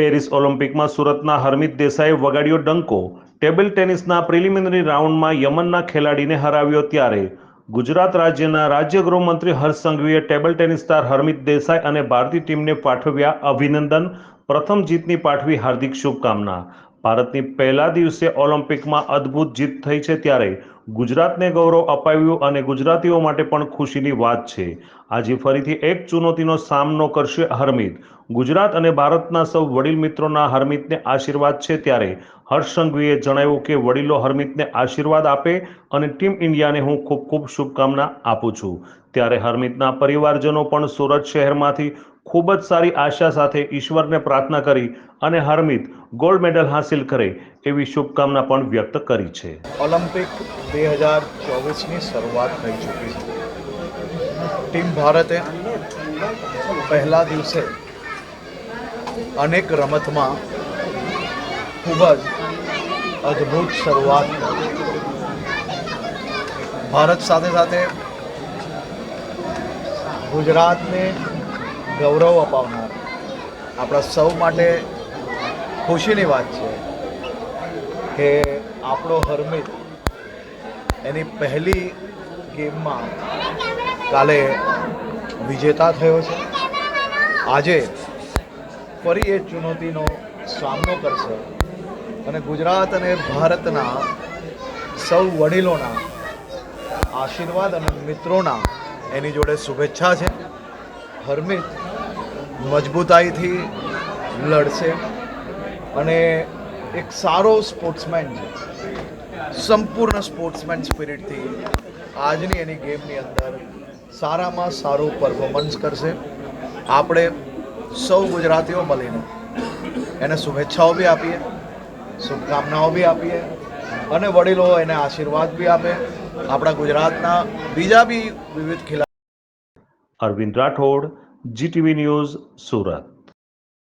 Paris ઓલિમ્પિકમાં સુરતના હરમિત દેસાઈએ વગાડ્યો ડંકો. Table ટેનિસના preliminary રાઉન્ડમાં યમનના ખેલાડીને હરાવ્યો ત્યારે. ગુજરાત રાજ્યના રાજ્ય ગૃહમંત્રી Harsh સંઘવીએ table tennis star Harmeet Desai અને ભારતીય ટીમને પાઠવ્યા અભિનંદન. પ્રથમ જીતની પાઠવી હાર્દિક શુભકામના. ભારતની પહેલા દિવસે ઓલિમ્પિકમાં અદ્ભુત જીત થઈ છે ત્યારે ગુજરાતને ગૌરવ અપાવ્યું અને ગુજરાતીઓ માટે પણ ખુશીની વાત છે. આજે ફરીથી એક ચુનૌતીનો સામનો કરશે હરમિત. ગુજરાત અને ભારતના સૌ વડીલ મિત્રોના હરમિતને આશીર્વાદ છે ત્યારે હર્ષ સંઘવીએ જણાવ્યું કે વડીલો હરમિતને આશીર્વાદ આપે અને ટીમ ઇન્ડિયાને હું ખૂબ ખૂબ શુભકામના આપું છું. ત્યારે હરમિતના પરિવારજનો પણ સુરત શહેરમાંથી ખૂબ જ સારી આશા સાથે ઈશ્વરને પ્રાર્થના કરી અને હરમિત ગોલ્ડ મેડલ હાંસિલ કરે એવી શુભકામના પણ વ્યક્ત કરી છે. ઓલિમ્પિક બે હજાર ચોવીસની શરૂઆત થઈ ચૂકી છે. ટીમ ભારતે પહેલા દિવસે અનેક રમતમાં ખૂબ જ અદ્ભુત શરૂઆત ભારત સાથે સાથે ગુજરાતને ગૌરવ અપાવનાર. આપણા સૌ માટે ખુશીની વાત છે કે આપણો હરમિત એની પહેલી ગેમમાં કાલે વિજેતા થયો છે. આજે ફરી એ ચુનૌતીનો સામનો કરશે અને ગુજરાત અને ભારતના સૌ વડીલોના આશીર્વાદ અને મિત્રોના એની જોડે શુભેચ્છા છે. હરમિત મજબૂતાઈથી લડશે અને એક સારો સ્પોર્ટ્સમેન છે. સંપૂર્ણ સ્પોર્ટ્સમેન સ્પિરિટથી આજની એની ગેમની અંદર સારામાં સારું પરફોર્મન્સ કરશે. આપણે સૌ ગુજરાતીઓ મળીને એને શુભેચ્છાઓ બી આપીએ, શુભકામનાઓ બી આપીએ અને વડીલો એને આશીર્વાદ બી આપે. આપણા ગુજરાતના બીજા બી વિવિધ ખેલાડી અરવિંદ રાઠોડ જીટીવી ન્યૂઝ સુરત.